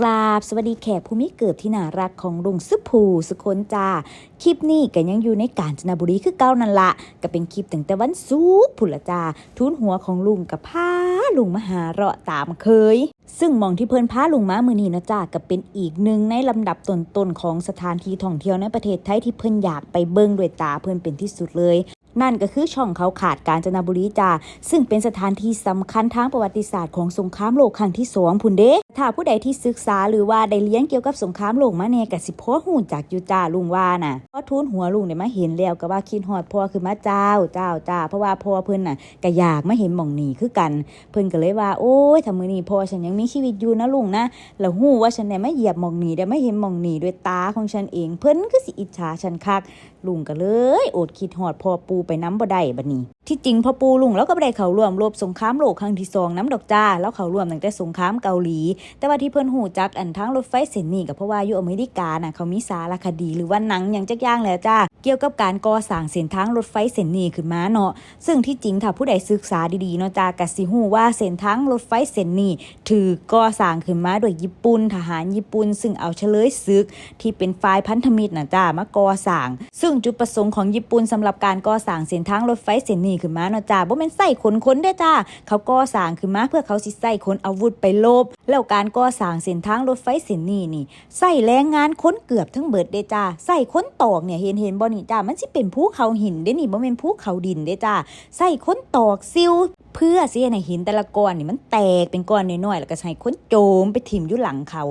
กราบสวัสดีแขกผู้มีเกิดที่น่ารักของลุงสุภูสุคนจาคลิปนี้ก็ยังอยู่ในกาญจนบุรีคือเก้านั่นละก็เป็นคลิปตั้งแต่วันศุกร์ผุละจ้าทุนหัวของลุงกับพาลุงมาหาเราะตามเคย ซึ่งมองที่เพิ่นพาลุงมามือนี้นะจ้าก็เป็นอีกหนึ่งในลำดับต้นๆของสถานที่ท่องเที่ยวในประเทศไทยที่เพิ่นอยากไปเบิ่งด้วยตาเพิ่นเป็นที่สุดเลยนั่นก็คือช่องเขาขาดกาญจนบุรีจ้าซึ่งเป็นสถานที่สำคัญทางประวัติศาสตร์ของสงครามโลกครั้งที่สองพุ่นเด้ ถ้าผู้ใดที่ศึกษาหรือว่าได้เรียนเกี่ยวกับสงครามโลกมาแน่ก็สิพอหูจักยูจ้าลุงว่าน่ะพอทูนหัวลุงได้มาเห็นแล้วก็ว่าคิดฮอดพ่อคือมาเจ้าเจ้าจ้าเพราะว่าพ่อเพิ่นน่ะก็อยากมาเห็นหม่องนี้คือกัน เพิ่นก็เลยว่า โอ้ยถ้ามือนี้พ่อฉันยังมีชีวิตอยู่นะลุงนะแล้วฮู้ว่าฉันได้มาเหยียบหม่องนี้ได้มาเห็นหม่องนี้ด้วยตาของฉันเอง เพิ่นก็สิอิจฉาฉันคักลุงก็เลยอดคิดหอดพอปูไปน้ำบ่ได้บัดนี้ ที่จริงพอปูลุงแล้วก็บ่ได้เข้าร่วมรบสงครามโลกครั้งที่สองน้ำดอกจ้าแล้วเข้าร่วมตั้งแต่สงครามเกาหลี แต่ว่าที่เพิ่นหูจักอันทั้งรถไฟเส้นนี้ก็เพราะว่าอยู่อเมริกาน่ะเขามีสารคดีหรือว่าหนังอย่างจักย่างแล้วจ้าเกี่ยวกับการก่อสร้างเส้นทางรถไฟเส้นนี้ขึ้นมาเนาะซึ่งที่จริงถ้าผู้ใดศึกษาดีๆเนาะจ้าก็สิฮู้ว่าเส้นทางรถไฟเส้นนี้ถือก่อสร้างขึ้นมาโดยญี่ปุ่นทหารญี่ปุ่น ซึ่งเอาเฉลยศึกที่เป็นฝ่ายพันธมิตรนะจ้ามาก่อสร้าง ซึ่งจุดประสงค์ของญี่ปุ่นสำหรับการก่อสร้างเส้นทางรถไฟเส้นนี้ขึ้นมาเนาะจ้าบ่แม่นใส่ขนคนเด้จ้าเขาก่อสร้างขึ้นมาเพื่อเขาสิใส่ขนอาวุธไปลบ แล้วการก่อสร้างเส้นทางรถไฟเส้นนี้นี่ใส่แรงงานคนเกือบทั้งเบิดเด้จ้าใส่คนตอกเนี่ยเห็นเห็นบ่นี่จ้ามันสิเป็นภูเขาหินเด้นี่บ่แม่นภูเขาดินเด้จ้าใส่คนตอกซิว เพื่อสิให้หินแต่ละก้อนนี่มันแตกเป็นก้อนน้อยๆแล้วก็ใช้ค้นโจมไปถิ่มอยู่หลังเขา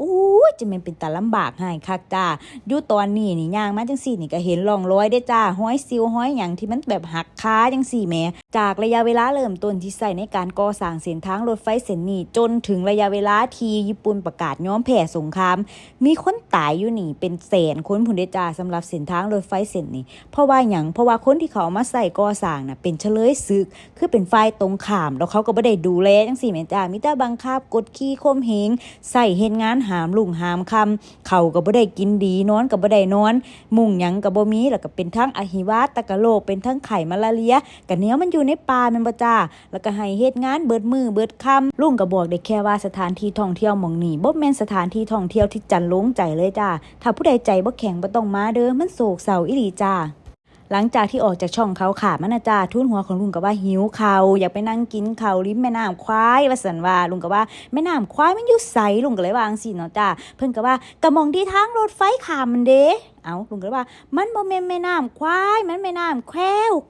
อู้จะมันเป็นตาลำบากให้คักจ้าอยู่ตอนนี้นี่ย่างมาจังสี่นี่ก็เห็นร่องรอยได้จ้าห้อยซิวห้อยหยังที่มันแบบหักค้าจังสี่แม่จากระยะเวลาเริ่มต้นที่ใส่ในการก่อสร้างเส้นทางรถไฟเส้นนี้จนถึงระยะเวลาที่ญี่ปุ่นประกาศยอมแพ้สงคราม มีคนตายอยู่นี่เป็นแสนคนพุ่นเดจ้าสำหรับเส้นทางรถไฟเส้นนี้ เพราะว่าหยังเพราะว่าคนที่เขาเอามาใส่ก่อสร้างน่ะเป็นเฉลยศึก คือเป็นฝ่ายตรงข้ามแล้วเขาก็บ่ได้ดูแลจังซี่แม่จ้ามีแต่บังคับกดขี่ข่มเหงใส่เฮ็ดงานหามลุงหามคำเขาก็บ่ได้กินดีนอนก็บ่ได้นอน มุ่งหยังก็บ่มีแล้วก็เป็นทั้งอหิวาตะกะโรคเป็นทั้งไข้มาลาเรียก็เนี้ยมันอยูู่่ในป่าแม่นบ่จ้าแล้วก็ให้เฮ็ดงานเบิดมือเบิดค่ำลุงก็บอกได้แค่ว่าสถานที่ท่องเที่ยวหม่องนี้บ่แม่นสถานที่ท่องเที่ยวที่จันลงใจเลยจ้าถ้าผู้ใดใจบ่แข็งบ่ต้องมาเด้อมันโศกเศร้าอีหลีจ้า หลังจากที่ออกจากช่องเขาขาดมันนะจ้าทุนหัวของลุงก็ว่าหิวเขาวอยากไปนั่งกินเขาวริมแม่น้ำควายว่าสันว่าลุงก็ว่าแม่น้ำควายมันอยู่ใสลุงก็เลยวางสิเนาะจ้าเพิ่นก็ว่ากระมองที่ทางรถไฟขามมันเด้เอาลุงก็ว่า มันบ่แม่นแม่น้ำควายมันแม่น้ำแคว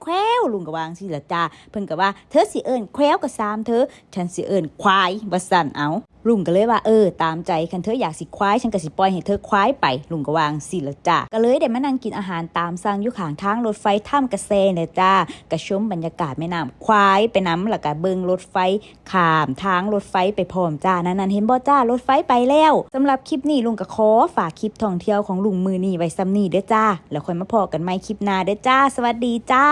แควลุงก็วางสิละจ้าเพิ่นก็ว่าเธอสิเอิ้นแควก็ซามเธอฉันสิเอิ้นควายว่าสั่นเอา ลุงก็เลยว่าเออตามใจคันเธออยากสิควายฉันก็สิปล่อยให้เธอควายไปลุงก็วางสิละจ้าก็เลยได้มานั่งกินอาหารตามสั่งอยู่ข้างทางรถไฟถ้ำกระเซนี่ยจ้ากระชมบรรยากาศแม่น้ำควายไปน้ำแล้วก็เบิงรถไฟขามทางรถไฟไปพร้อมจ้านั่นนั่นเห็นบ่จ้ารถไฟไปแล้วสำหรับคลิปนี้ลุงก็ขอฝากคลิปท่องเที่ยวของลุงมือนี่ไว้ซ้ำนี่เด้อจ้าแล้วค่อยมาพอกันใหม่คลิปหน้าเด้อจ้า สวัสดีจ้า